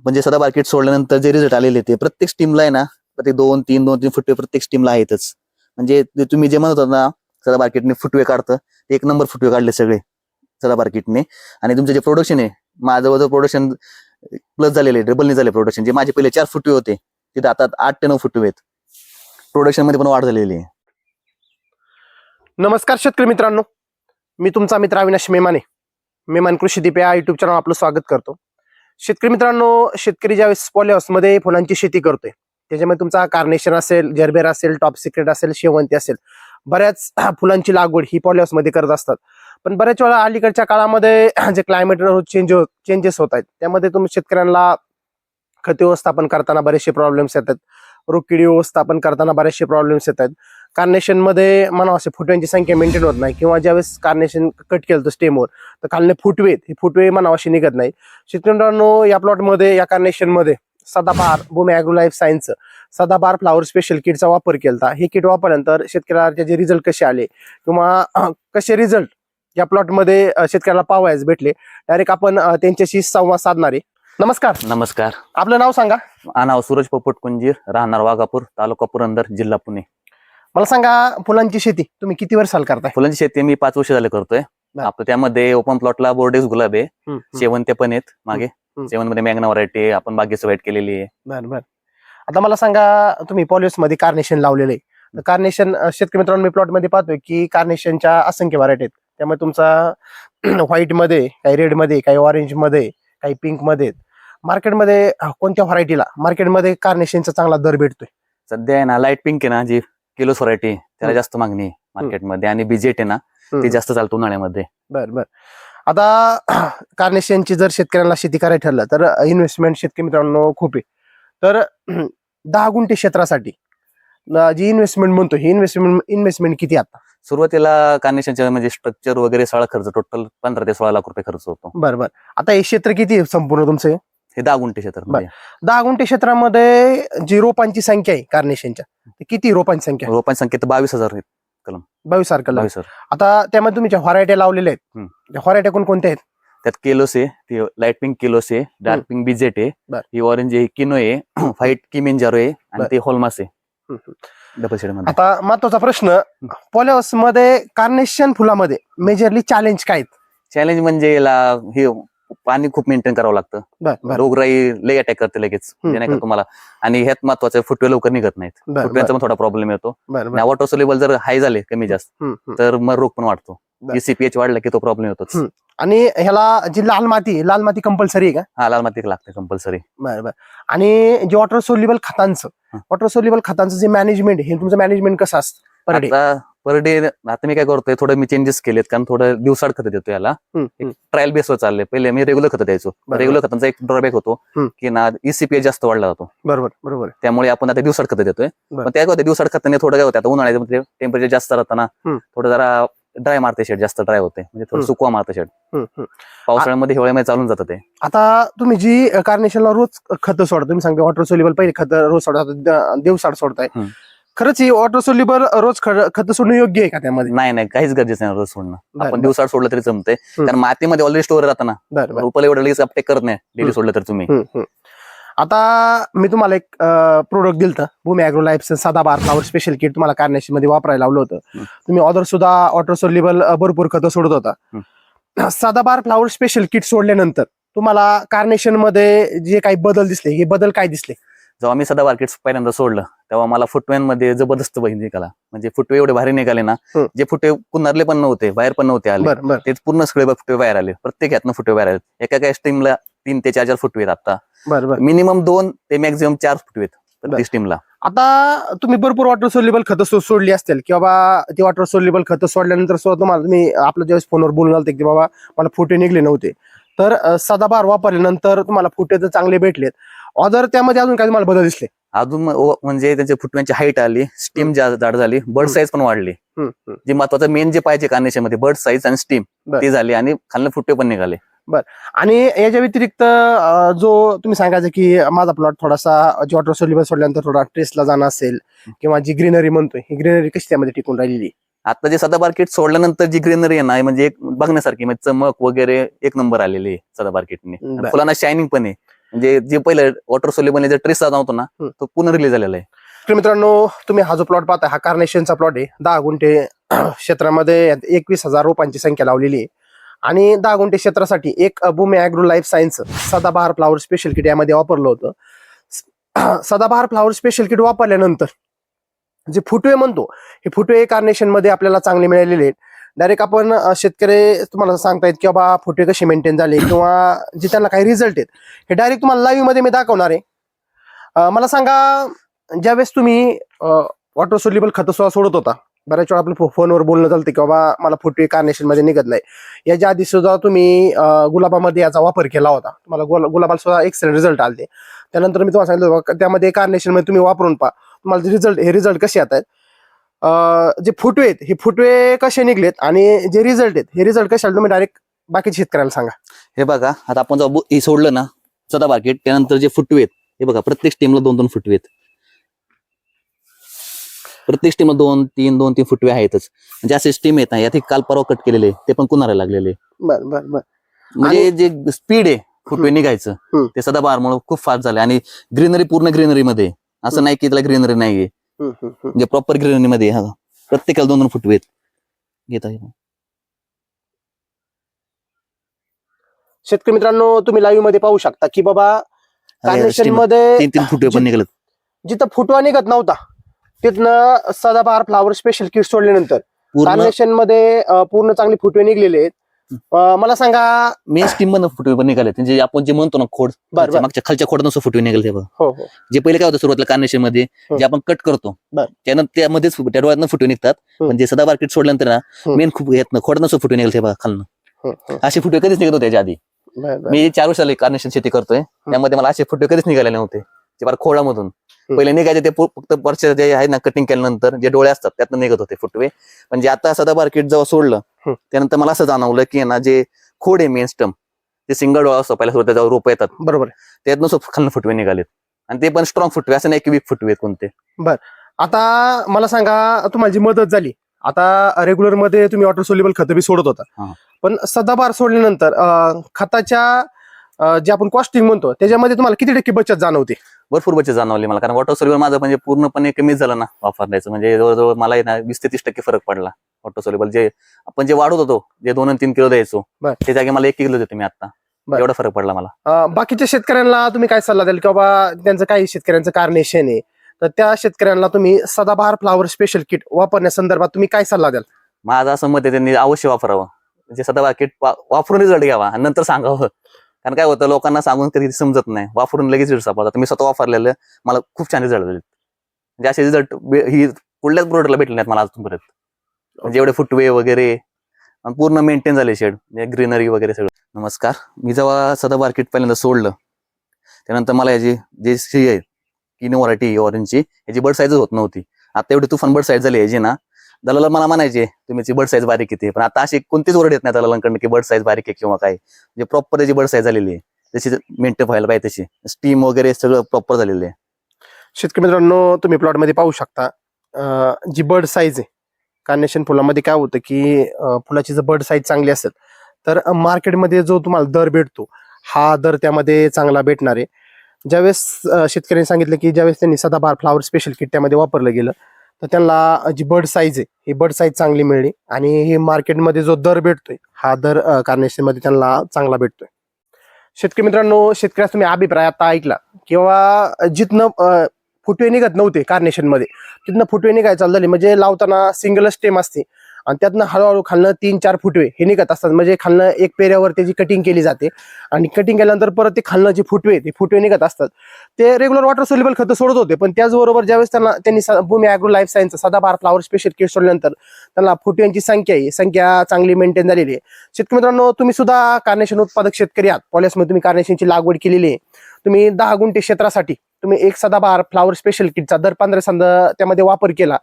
आपण जे सदा मार्केट सोडल्यानंतर जे रिझल्ट आलेले ते प्रत्येक स्टीमला आहे ना प्रत्येक दोन तीन दोन तीन फुटवे प्रत्येक स्टीमला आहेतच. म्हणजे तुम्ही जे म्हणत होता ना सदा मार्केटने फुटवे काढतं ते एक नंबर फुटवे काढले सगळे सदा मार्केटने आणि तुमचं जे प्रोडक्शन आहे माझं जवळ प्रोडक्शन प्लस झालेले आहे डबलने झाले प्रोडक्शन जे माझे पहिले चार फुटवे होते तिथे आता आठ ते नऊ फुटवे आहेत. प्रोडक्शनमध्ये पण वाढ झालेली आहे. नमस्कार शेतकरी मित्रांनो. मी तुमचा मित्र अविनाश मेमाने. मेमान कृषी दीप या युट्यूब चॅनल आपलं स्वागत करतो. शेतकरी मित्रांनो शेतकरी ज्यावेळेस पॉलिहाऊसमध्ये फुलांची शेती करतोय त्याच्यामध्ये तुमचा कार्नेशन असेल जर्बेर असेल टॉप सिक्रेट असेल शेवंती असेल बऱ्याच फुलांची लागवड ही पॉलिहाऊसमध्ये करत असतात. पण बऱ्याच वेळा अलीकडच्या काळामध्ये जे क्लायमेट चेंज चेंजेस होत आहेत त्यामध्ये तुम्ही शेतकऱ्यांना खते व्यवस्थापन करताना बरेचसे प्रॉब्लेम्स येतात. रोगकिडी व्यवस्थापन करताना बरेचसे प्रॉब्लेम्स येतात. कार्नेशनमध्ये म्हणा असे फुटव्यांची संख्या मेंटेन होत नाही. किंवा ज्यावेळेस कार्नेशन कट केलं तर स्टेमवर तर खालने फुटवे आहेत, हे फुटवे म्हणावं अशी निघत नाही. शेतकऱ्यांनो या प्लॉटमध्ये या कार्नेशनमध्ये Sadabahar Bhumi agro life science Sadabahar flower special किटचा वापर केला हे किट वापरल्यानंतर शेतकऱ्याचे जे रिझल्ट कसे आले किंवा कसे रिझल्ट या प्लॉटमध्ये शेतकऱ्याला पाहायला भेटले डायरेक्ट आपण त्यांच्याशी संवाद साधणार नमस्कार. नमस्कार. आपलं नाव सांगा. नाव सूरज पोपट कुंजीर राहणार वाघापूर तालुका पुरंदर जिल्हा पुणे. मला सांगा फुलांची शेती तुम्ही किती वर्षाल करताय? फुलांची शेती मी पाच वर्ष झाले करतोय. बर. आपलं त्यामध्ये ओपन प्लॉटला बोर्डेक्स गुलाब आहे. हम्म, हम्म. शेवंते पण आहेत मागे. हम्म. शेवंत मॅग्ना व्हरायटी आपण बागेचं वाईट केलेली आहे. बर बर. आता मला सांगा तुम्ही पॉलिसमध्ये कार्नेशन लावलेलं आहे. कार्नेशन शेतकरी मित्रांनो मी प्लॉटमध्ये पाहतोय की कार्नेशनच्या असंख्य व्हरायटी आहेत. त्यामुळे तुमचा व्हाईटमध्ये काही रेडमध्ये काही ऑरेंजमध्ये काही पिंकमध्ये मार्केटमध्ये कोणत्या व्हरायटीला मार्केटमध्ये कार्नेशनचा चांगला दर भेटतोय? सध्या आहे ना लाइट पिंक आहे ना जी किलोस व्हरायटी त्याला. जास्त मागणी आहे मार्केटमध्ये. आणि बिजेट आहे ना ते जास्त चालतो उन्हाळ्यामध्ये. बर बर. आता कार्नेशनची जर शेतकऱ्यांना शेती करायची ठरलं तर इन्व्हेस्टमेंट शेतकरी मित्रांनो खूप आहे. तर दहा गुंठे क्षेत्रासाठी जी इन्व्हेस्टमेंट म्हणतो ही इन्व्हेस्टमेंट इन्व्हेस्टमेंट किती आता? सुरुवातीला कार्नेशनच्या म्हणजे स्ट्रक्चर वगैरे सगळा खर्च टोटल पंधरा ते सोळा लाख रुपये खर्च होतो. बर बर. आता हे क्षेत्र किती संपूर्ण तुमचं हे? दहा गुंठे क्षेत्र. दहा गुंठे क्षेत्रामध्ये जी रोपांची संख्या आहे कार्नेशनच्या किती रोपांची संख्या? रोपांची संख्या तर बावीस हजार आहेत बावीस हजार आता त्यामध्ये तुम्ही ज्या व्हरायट्या लावलेल्या आहेत व्हरायट्या कोण कोणत्या आहेत त्यात केलोस आहे ती लाइट पिंक केलोस आहे डार्क पिंक बिजेट आहे. ही ऑरेंज आहे किनो आहे व्हाईट किमेंजारो आहे आणि. ते होलमास आहे. डबल शेडमध्ये आता महत्त्वाचा प्रश्न पॉलिहाऊसमध्ये कार्नेशन फुलामध्ये मेजरली चॅलेंज काय? चॅलेंज म्हणजे याला हे पाणी खूप मेंटेन करावं लागतं. रोगराई लय अटॅक करते लगेच नाही का. तुम्हाला. आणि ह्यात महत्वाचं फुटवे लवकर निघत नाहीत. फुटव्यांचा पण थोडा प्रॉब्लेम येतो. वॉटर लेवल जर हाय झाले कमी जास्त. तर मग रोग पण वाढतो. बर. एसीपीएच वाढला की तो प्रॉब्लेम हम्म. आणि ह्याला जी लाल माती आहे, लाल माती कंपल्सरी आहे का? हा लाल माती लागते कंपल्सरी बर बर. आणि जे वॉटर सोल्युबल खतांचं. वॉटर सोल्युबल खतांचं जे मॅनेजमेंट हे तुमचं मॅनेजमेंट कसं असतं? पर डे आता मी काय करतोय थोडं मी चेंजेस केलेत कारण थोडं दिवसाड खत देतो याला ट्रायल बेसवर चाललंय पहिले मी रेग्युलर खत द्यायचो. रेग्युलर खतांचा एक ड्रॉबॅक होतो. की ना ईसीपीए जास्त वाढला जातो बरोबर बरोबर त्यामुळे आपण आता दिवसाड खत देतोय त्या काय होतं दिवसाड खताने थोडं काय होतं आता उन्हाळ्यामध्ये टेम्परेचर जास्त राहताना. थोडं जरा ड्राय मारते शेड जास्त ड्राय होते म्हणजे थोडं. सुकवा मारते शेड. पावसाळ्यामध्ये हिवाळ्यामध्ये चालून जातं ते आता तुम्ही जी कार्नेशनला रोज खत सोडता तुम्ही सांगता वॉटर सोल्युबल पहिले खत रोज सोडता देवसाड सोडताय. खरंच ही वॉटर सोल्युबल रोज खत सोडणं योग्य आहे का त्यामध्ये? नाही नाही काहीच गरजेचं नाही रोज सोडणं. आपण बरं. दिवसाड सोडलं तरी जमतंय. कारण मातीमध्ये ऑलरेडी स्टोर राहतं ना बरं. एवढं लगेच अपटेक करत नाही. डेली. सोडलं तर तुम्ही. हम्म, हम्म. आता मी तुम्हाला एक प्रोडक्ट दिलं भूमी अॅग्रो लाईफ साधा बार फ्लावर स्पेशल किट तुम्हाला कार्नेशनमध्ये वापरायला लावलं होतं. हम्म. तुम्ही ऑदर सुद्धा वॉटर सोल्युबल भरपूर खतं सोडत होता. साधा बार फ्लावर स्पेशल किट सोडल्यानंतर तुम्हाला कार्नेशनमध्ये जे काही बदल दिसले हे बदल काय दिसले? जेव्हा मी सदा मार्केट पहिल्यांदा सोडलं तेव्हा मला फुटव्यांमध्ये जबरदस्त बहीण निघाला. म्हणजे फुटवे एवढे भारी निघाले ना. जे फुटवे कुणारले पण नव्हते बाहेर पण नव्हते आले. ते पूर्ण सगळे फुटवे बाहेर आले. प्रत्येक ह्यातनं फुटवे बाहेर आले. एका एका स्ट्रीमला तीन ते चार चार फुटवे आता. बरं बरं. मिनिमम दोन ते मॅक्झिमम चार फुटवे आहेत बरं. प्रत्येक स्ट्रीमला आता तुम्ही भरपूर वॉटर सोल्युबल खतं सोडली असतील. की बाबा ती वॉटर सोल्युबल खतं सोडल्यानंतर सुद्धा तुम्हाला तुम्ही आपल्या ज्यावेळेस फोनवर बोलून आलते की बाबा मला फुटे निघले नव्हते. तर सदाबार वापरल्यानंतर तुम्हाला फुटे तर चांगले भेटलेत. ऑदर त्यामध्ये अजून काही तुम्हाला बदल दिसले अजून म्हणजे त्यांच्या फुटव्यांची हाईट आली स्टीम जाड झाली बर्ड. साईज पण वाढली. जे महत्वाचं मेन जे पाहिजे कानेशामध्ये बर्ड साईज आणि स्टीम बरं. ते झाली आणि खालनं फुटवे पण निघाले आणि याच्या व्यतिरिक्त जो तुम्ही सांगायचं की माझा प्लॉट थोडासा जे वॉटर सोल्युबल सोडल्यानंतर थोडा ट्रेसला जाणं असेल किंवा जी ग्रीनरी म्हणतोय ही ग्रीनरी कशी त्यामध्ये टिकून राहिलेली? आता जे सदा किट सोडल्यानंतर जी ग्रीनरी आहे ना म्हणजे एक बघण्यासारखी म्हणजे चमक वगैरे एक नंबर आलेली आहे सदा किटने बरं. फुलांना शायनिंग पण आहे म्हणजे जे पहिलं वॉटर सोल्युबल जे ट्रेस नव्हतो ना. तो पुन्हा रिलीज झालेला आहे. तर मित्रांनो तुम्ही हा जो प्लॉट पाहता हा कार्नेशनचा प्लॉट आहे. दहा गुंठे क्षेत्रामध्ये एकवीस हजार रोपांची संख्या लावलेली आहे. आणि दहा गुंठे क्षेत्रासाठी एक Bhumi agro life science Sadabahar flower special kit यामध्ये वापरलं होतं. सदाबहार फ्लावर स्पेशल किट वापरल्यानंतर जे फुटवे म्हणतो हे फुटवे कार्नेशनमध्ये आपल्याला चांगले मिळालेले आहेत. डायरेक्ट आपण शेतकरी तुम्हाला सांगतायत की बाबा फोटो कसे मेंटेन झाले किंवा जे त्यांना काही रिझल्ट आहेत हे डायरेक्ट तुम्हाला लाईव्हमध्ये मी दाखवणार आहे. मला सांगा ज्यावेळेस तुम्ही वॉटर सोल्युबल खत सोडत होता बऱ्याच वेळा आपलं फो- फोनवर बोलणं चालतं की बाबा मला फोटो कार्नेशनमध्ये निघत नाही. याच्या आधी सुद्धा तुम्ही गुलाबामध्ये याचा वापर केला होता. तुम्हाला गुला गुलाबाला सुद्धा एक्सलंट रिझल्ट आले त्यानंतर मी तुम्हाला सांगितलं त्यामध्ये कार्नेशनमध्ये तुम्ही वापरून पहा. तुम्हाला रिझल्ट हे रिझल्ट कसे येत आहेत? जे फुटवे आहेत हे फुटवे कसे निघलेत आणि जे रिझल्ट आहेत हे रिझल्ट कसे आले तुम्ही डायरेक्ट बाकीच्या शेतकऱ्याला सांगा हे बघा आता आपण जेव्हा हे सोडलं ना सदा मार्केट त्यानंतर जे फुटवे आहेत हे बघा प्रत्येक स्टीमला दोन दोन फुटवे आहेत प्रत्येक स्टीमला दोन तीन दोन तीन फुटवे आहेतच म्हणजे असे स्टीम आहेत ना यात हे काल परवा कट केलेले ते पण कुणाला लागलेले बर बर बर म्हणजे जे स्पीड आहे फुटवे निघायचं. ते सदा मुळे खूप फास्ट झाले आणि ग्रीनरी पूर्ण ग्रीनरी मध्ये आहे. असं. नाही की त्याला ग्रीनरी नाहीये. म्हणजे प्रॉपर ग्रीनरी मध्ये आहे. हा. प्रत्येकाला दोन दोन फुटवे आहेत. घेत आहे शेतकरी मित्रांनो तुम्ही लाईव्हमध्ये पाहू शकता की बाबा मध्ये तीन तीन फुटवे पण निघालेत. जिथं फुटवा निघत नव्हता तिथनं सदाबहार फ्लावर स्पेशल किट सोडल्यानंतर कार्नेशनमध्ये पूर्ण चांगले फुटवे निघलेले आहेत. अं, मला सांगा मेन स्टीम मधून फुटवे पण निघाले म्हणजे आपण जे म्हणतो ना खोड बर, बर. मागच्या खालच्या खोड नसतो फुटवे निघाले ते बघा हो हो जे पहिले काय होतं सुरुवातीला कार्नेशनमध्ये. जे आपण कट करतो बर. त्यानं त्यामध्येच फु- त्या डोळ्यातनं फुटवे निघतात हं. पण जे सदा मार्केट सोडल्यानंतर ना. मेन खूप येत खोड नसतो फुटवे निघाले ते बघा खालनं हं, हं. असे फुटवे कधीच निघत होते त्याच्या आधी बर, बर. मी चार वर्षाला कार्नेशन शेती करतोय त्यामध्ये मला असे फुटवे कधीच निघाले नव्हते ते फार खोडामधून पहिले निघायचे ते फक्त वरच्या जे आहे ना कटिंग केल्यानंतर जे डोळे असतात त्यातनं निघत होते फुटवे. पण जे आता सदा मार्केट जेव्हा सोडलं. त्यानंतर मला असं जाणवलं की ना जे खोड आहे मेन स्टम ते सिंगल डोळा असतो पहिल्या सुरुवात रोप येतात. बरोबर. त्यातनं खालनं फुटवे निघालेत. आणि ते पण स्ट्रॉंग फुटवे असं नाही की वीक फुटवे कोणते. आता मला सांगा तुम्हाला जी मदत झाली आता रेग्युलरमध्ये तुम्ही वॉटर सोल्युबल खतं बी सोडत होता. पण सदाबार सोडल्यानंतर खताच्या जे आपण कॉस्टिंग म्हणतो त्याच्यामध्ये तुम्हाला किती टक्के बचत जाणवते? भरपूर बचत जाणवली मला. कारण वॉटर सोल्युबल माझं म्हणजे पूर्णपणे कमीच झालं ना वापरण्याचं. म्हणजे जवळजवळ मला ना वीस ते तीस टक्के फरक पडला वॉटर सोल्युबल जे आपण जे वाढवत होतो जे दोन तीन किलो द्यायचो. ते जागी मला एक किलो देतो मी आता. एवढा फरक पडला मला. बाकीच्या शेतकऱ्यांना तुम्ही काय सल्ला द्याल? की बाबा त्यांचं काही शेतकऱ्यांचं कार्नेशन आहे तर त्या शेतकऱ्यांना तुम्ही सदाबहार फ्लावर स्पेशल किट वापरण्यासंदर्भात तुम्ही काय सल्ला द्याल? माझं असं मत आहे त्यांनी अवश्य वापरावं. म्हणजे सदा बाकीट वापरून रिझल्ट घ्यावा आणि नंतर सांगावं. कारण काय होतं लोकांना सांगून कधी समजत नाही. वापरून लगेच रिझल्ट सापडतात मी स्वतः वापरलेलं मला खूप छान रिझल्ट झाले म्हणजे असे रिझल्ट ही कुठल्याच प्रोडक्टला भेटले नाहीत मला अजूनपर्यंत. म्हणजे एवढे फुटवे वगैरे पूर्ण मेंटेन झाले शेड म्हणजे ग्रीनरी वगैरे सगळं. नमस्कार. मी जेव्हा सदा मार्केट पहिल्यांदा सोडलं त्यानंतर मला याची जे सी आहे किनो व्हरायटी ऑरेंजची याची बर्ड साईजच होत नव्हती. आता एवढी तुफान बर्ड साईज झाली याची ना दलाला मला म्हणायचे तुम्ही बर्ड साईज बारीक येते पण आता अशी कोणतीच ओरड येत नाही दलालांकडनं की बर्ड साईज बारीक आहे किंवा काय. म्हणजे प्रॉपर त्याची बर्ड साईज झालेली आहे. तशी मेंटेन व्हायला पाहिजे तशी. स्टीम वगैरे सगळं प्रॉपर झालेलं आहे. शेतकरी मित्रांनो तुम्ही प्लॉटमध्ये पाहू शकता अं, जी बर्ड साईज आहे कार्नेशन फुलामध्ये काय होतं की अं, फुलाची जर बर्ड साईज चांगली असेल तर मार्केटमध्ये जो तुम्हाला दर भेटतो हा दर त्यामध्ये चांगला भेटणार आहे. ज्यावेळेस अं, शेतकऱ्यांनी सांगितलं की ज्यावेळेस त्यांनी सदाबहार फ्लावर स्पेशल किट त्यामध्ये वापरलं गेलं तर त्यांना जी बर्ड साईज आहे ही बर्ड साईज चांगली मिळली. आणि हे मार्केटमध्ये जो दर भेटतोय हा दर कार्नेशनमध्ये त्यांना चांगला भेटतोय. शेतकरी मित्रांनो शेतकऱ्यास तुम्ही अभिप्राय आता ऐकला. किंवा जिथनं फुटवे निघत नव्हते कार्नेशनमध्ये तिथनं फुटवे निघायला चालू झाले. म्हणजे लावताना सिंगल स्टेम असते. आणि त्यातनं हळूहळू खालनं तीन चार फुटवे हे निघत असतात. म्हणजे खालनं एक पेऱ्यावर त्याची कटिंग केली जाते आणि कटिंग केल्यानंतर परत ते खालनं जे फुटवे ते फुटवे निघत असतात. ते रेग्युलर वॉटर सोल्युबल खतं सोडत होते पण त्याचबरोबर ज्यावेळेस त्यांना त्यांनी Bhumi agro life science Sadabahar flower special kit सोडल्यानंतर त्यांना फुटव्यांची संख्या आहे संख्या चांगली मेंटेन झालेली आहे. शेतकरी मित्रांनो तुम्ही सुद्धा कार्नेशन उत्पादक शेतकरी आहात. पॉलिसमध्ये तुम्ही कार्नेशनची लागवड केलेली आहे. तुम्ही दहा गुंठे क्षेत्रासाठी तुम्ही एक सदाबहार फ्लावर स्पेशल किटचा दर पंधरा संद त्यामध्ये वापर केला.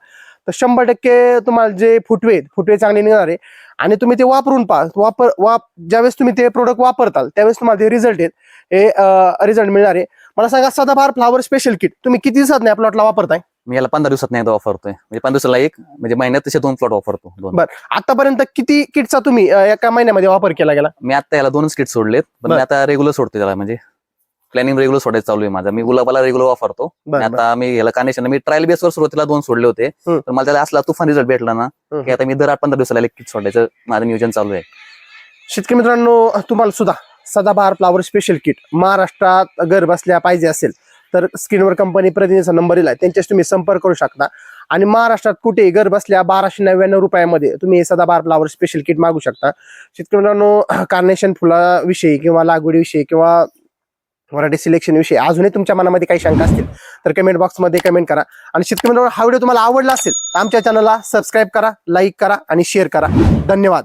तर शंभर टक्के तुम्हाला जे फुटवे आहेत, फुटवे चांगले निघणार आहे. आणि तुम्ही ते वापरून पहा. वापर वाप ज्यावेळेस तुम्ही ते प्रोडक्ट वापरताल त्यावेळेस तुम्हाला ते रिझल्ट आहेत हे रिझल्ट मिळणार आहे. मला सांगा सदाबहार फ्लावर स्पेशल किट तुम्ही किती दिवसात नाही प्लॉटला वापरताय? मी याला पंधरा दिवसात नाही वापरतोय. म्हणजे पंधरा दिवसाला एक म्हणजे महिन्यात तसे दोन प्लॉट वापरतो दोन. बर. आतापर्यंत किती किटचा तुम्ही एका महिन्यामध्ये वापर केला गेला? मी आता याला दोनच किट सोडलेत पण. मी आता रेग्युलर सोडतो त्याला म्हणजे प्लॅनिंग रेग्युलर सोडायचं चालू आहे माझा. मी गुलाबाला रेग्युलर वापरतो. बरं. आता मी ह्याला कानेशन मी ट्रायल बेसवर सुरुवातीला दोन सोडले होते. हम्म. तर मला त्याला असला तुफान रिझल्ट भेटला ना हम्म. की आता मी दर आठ पंधरा दिवसाला एक किट सोडायचं. माझं नियोजन चालू आहे. शेतकरी मित्रांनो तुम्हाला सुद्धा सदाबहार फ्लावर स्पेशल किट महाराष्ट्रात घर बसल्या पाहिजे असेल तर स्क्रीनवर कंपनी प्रतिनिधीचा नंबर दिलाय. त्यांच्याशी तुम्ही संपर्क करू शकता. आणि महाराष्ट्रात कुठे घर बसल्या बाराशे नव्याण्णव रुपयामध्ये तुम्ही हे सदाबहार फ्लावर स्पेशल किट मागू शकता. शेतकरी मित्रांनो कार्नेशन फुलाविषयी किंवा लागवडीविषयी किंवा मराठी सिलेक्शन विषयी. अजूनही तुमच्या मनामध्ये काही शंका असतील तर कमेंट बॉक्समध्ये कमेंट करा. आणि शेतकरी हा व्हिडिओ तुम्हाला आवडला असेल तर आमच्या चॅनलला सबस्क्राईब करा लाईक करा आणि शेअर करा. धन्यवाद.